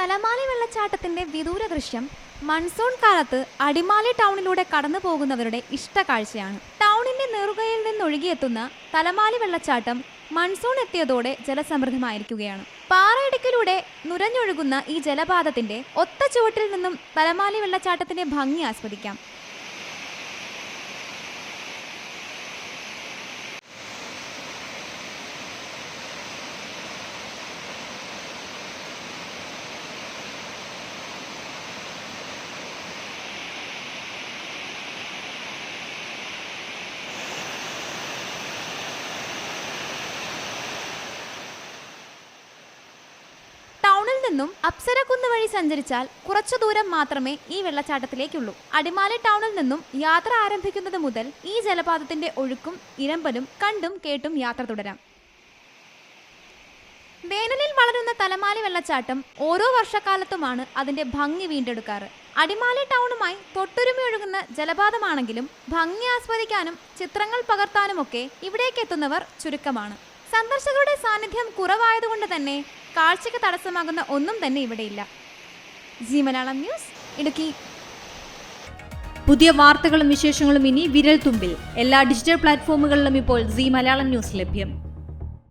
തലമാലി വെള്ളച്ചാട്ടത്തിന്റെ വിദൂര ദൃശ്യം മൺസൂൺ കാലത്ത് അടിമാലി ടൗണിലൂടെ കടന്നു പോകുന്നവരുടെ ഇഷ്ട കാഴ്ചയാണ്. ടൗണിന്റെ നെറുകയിൽ നിന്നൊഴുകിയെത്തുന്ന തലമാലി വെള്ളച്ചാട്ടം മൺസൂൺ എത്തിയതോടെ ജലസമൃദ്ധമായിരിക്കുകയാണ്. പാറയിടുക്കിലൂടെ നുരഞ്ഞൊഴുകുന്ന ഈ ജലപാതത്തിന്റെ ഒത്ത ചുവട്ടിൽ നിന്നും തലമാലി വെള്ളച്ചാട്ടത്തിന്റെ ഭംഗി ആസ്വദിക്കാം ടൗണിൽ നിന്നും അപ്സരക്കുന്ന് വഴി സഞ്ചരിച്ചാൽ കുറച്ചു ദൂരം മാത്രമേ ഈ വെള്ളച്ചാട്ടത്തിലേക്കുള്ളൂ. അടിമാലി ടൗണിൽ നിന്നും യാത്ര ആരംഭിക്കുന്നത് മുതൽ ഈ ജലപാതത്തിന്റെ ഒഴുക്കും ഇരമ്പലും കണ്ടും കേട്ടും യാത്ര തുടരാം. വേനലിൽ വളരുന്ന തലമാലി വെള്ളച്ചാട്ടം ഓരോ വർഷക്കാലത്തുമാണ് അതിന്റെ ഭംഗി വീണ്ടെടുക്കാറ്. അടിമാലി ടൗണുമായി തൊട്ടുരുമി ഒഴുകുന്ന ജലപാതമാണെങ്കിലും ഭംഗി ആസ്വദിക്കാനും ചിത്രങ്ങൾ പകർത്താനുമൊക്കെ ഇവിടേക്ക് എത്തുന്നവർ ചുരുക്കമാണ്. സന്ദർശകരുടെ സാന്നിധ്യം കുറവായതുകൊണ്ട് തന്നെ കാഴ്ചയ്ക്ക് തടസ്സമാകുന്ന ഒന്നും തന്നെ ഇവിടെയില്ല. G Malayalam news Idukki. പുതിയ വാർത്തകളും വിശേഷങ്ങളും ഇനി വിരൽ തുമ്പിൽ എല്ലാ ഡിജിറ്റൽ പ്ലാറ്റ്ഫോമുകളിലും ഇപ്പോൾ സി മലയാളം ന്യൂസ് ലഭ്യം.